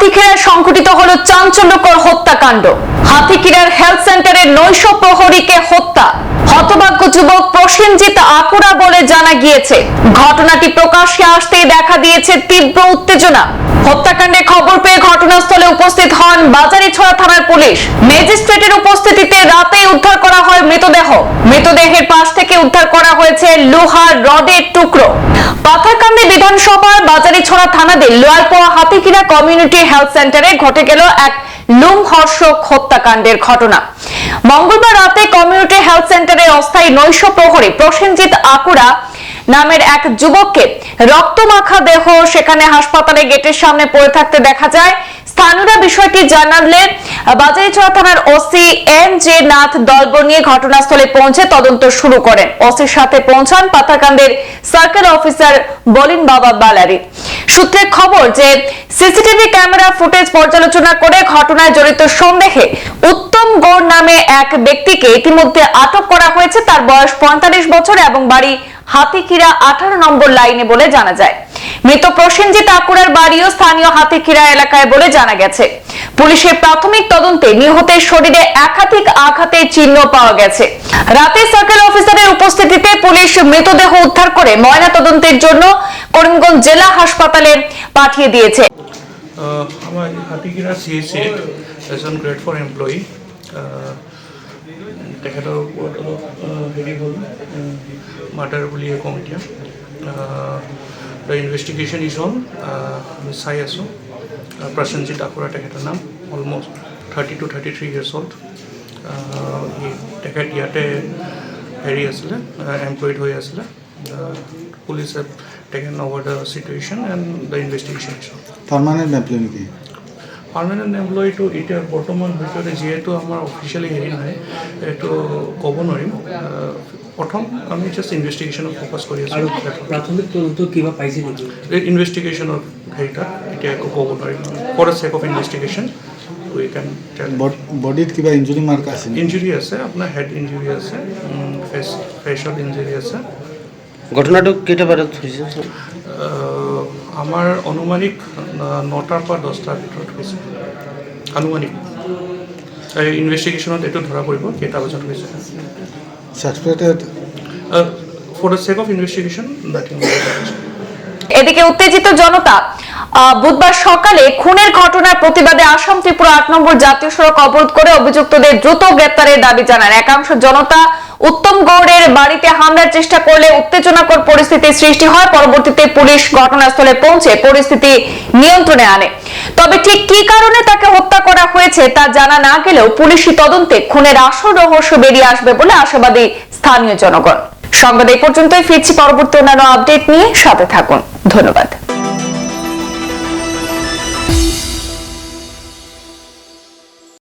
হাতিখেরায় সংঘটিত হলো চাঞ্চল্যকর হত্যাকাণ্ড। হাতিখিরার হেলথ সেন্টারের নৈশ প্রহরীকে হত্যা। হতভাগ্য যুবক প্রসেনজিৎ আকুরা বলে জানা গিয়েছে। ঘটনাটি প্রকাশ্যে আসতেই দেখা দিয়েছে তীব্র উত্তেজনা। হত্যাকাণ্ডের খবর পেয়ে ঘটনাস্থলে উপস্থিত হন বাজারিছড়া থানার পুলিশ। ম্যাজিস্ট্রেটের উপস্থিতিতে রাতে উদ্ধার করা হয় মৃতদেহ। মৃতদেহের পাশ থেকে উদ্ধার করা হয়েছে লোহার রডের টুকরো। পাথারকান্দি বিধানসভার বাজারিছড়া থানাধীন লোয়ারপোয়া হাতিকিরা কমিউনিটি হেলথ সেন্টারে ঘটে গেল এক লুমহর্ষক হত্যাকাণ্ডের ঘটনা। মঙ্গলবার রাতে কমিউনিটি হেলথ সেন্টারের অস্থায়ী নৈশ প্রহরে প্রসেনজিৎ আকুরা নামের এক যুবককে রক্তমাখা দেহ সেখানে হাসপাতালে গেটের সামনে পড়ে থাকতে দেখা যায়। স্থানীয়রা বিষয়টি জানালে বাজারিছড়া থানার ওসি এম জে নাথ দলবল নিয়ে ঘটনাস্থলে পৌঁছে তদন্ত শুরু করেন। ওসির সাথে পৌঁছান পাথারকান্দের সার্কেল অফিসার বলিন বাবা বালারি। সূত্রে খবর যে সিসিটিভি ক্যামেরা ফুটেজ পর্যালোচনা করে ঘটনায় জড়িত সন্দেহে উত্তম গৌড় নামে এক ব্যক্তিকে ইতিমধ্যে আটক করা হয়েছে। তার বয়স পঁয়তাল্লিশ বছর এবং বাড়ি হাতিকিরা আঠারো নম্বর লাইনে বলে জানা যায়। মৃত প্রসেনজিৎ আকুরার বাড়িও স্থানীয় হাতিকিরা এলাকায় বলে জানা গেছে। পুলিশের প্রাথমিক তদন্তে নিহতের শরীরে একাধিক আঘাতের চিহ্ন পাওয়া গেছে। রাতে সার্কেল অফিসারের উপস্থিতিতে পুলিশ মৃতদেহ উদ্ধার করে ময়না তদন্তের জন্য করিমগঞ্জ জেলা হাসপাতালে পাঠিয়ে দিয়েছে। এছ চিত এজন গ্ৰেড ফ'ৰ এমপ্লয়ী তেখেতৰ ওপৰত অলপ হেৰি হ'ল মাৰ্ডাৰ বুলিয়ে কওঁ এতিয়া দ্য ইনভেষ্টিগেশ্যন ইজ অন আমি চাই আছোঁ প্ৰসেনজিৎ আখৰা তেখেতৰ নাম almost thirty two thirty three years old তেখেত ইয়াতে হেৰি আছিলে এমপ্লয়ড হৈ আছিলে পুলিচে taken over the situation and the investigation permanent employ নেকি পাৰ্মানেণ্ট এমপ্লয়ীটো এতিয়া বৰ্তমান ভিতৰতে যিহেতু আমাৰ অফিচিয়েলি হেৰি নাই এইটো ক'ব নোৱাৰিম প্ৰথম আমি জাষ্ট ইনভেষ্টিগেশ্যনত ফ'কাছ কৰি আৰু আছোঁ। প্ৰাথমিক তদন্ত কিবা পাইছে নেকি এই ইনভেষ্টিগেশ্যনৰ হেৰিটা এতিয়া একো ক'ব নোৱাৰিম for the check of investigation we can বডিত কিবা ইঞ্জুৰি মাৰ্ক আছে ইঞ্জুৰি আছে আপোনাৰ হেড ইঞ্জুৰি আছে ফেচ ফেচত ইঞ্জুৰি আছে। ঘটনাটো কেইটা বজাত হৈছে অনুমানিক ন- নটাৰ পৰা দহটাৰ ভিতৰত হৈছে আনুমানিক। এই ইনভেষ্টিগেশ্যনত এইটো ধৰা পৰিব কেইটা বজাত হৈছে for the check of investigation that এদিকে উত্তেজিত জনতা বুধবার সকালে খুনের ঘটনার প্রতিবাদে আসাম ত্রিপুরা আট নম্বর জাতীয় সড়ক অবরোধ করে অভিযুক্তদের দ্রুত গ্রেপ্তারের দাবি জানান একাংশ জনতা উত্তম গৌড়ের বাড়িতে হামলার চেষ্টা করলে উত্তেজনাকর পরিস্থিতির সৃষ্টি হয়। পরবর্তীতে পুলিশ ঘটনাস্থলে পৌঁছে পরিস্থিতি নিয়ন্ত্রণে আনে। তবে ঠিক কি কারণে তাকে হত্যা করা হয়েছে তা জানা না গেলেও পুলিশি তদন্তে খুনের আসল রহস্য বেরিয়ে আসবে বলে আশাবাদী স্থানীয় জনগণ। সংবাদ এই পর্যন্তই। ফিরছি পরবর্তী অন্যান্য আপডেট নিয়ে। সাথে থাকুন। ধন্যবাদ।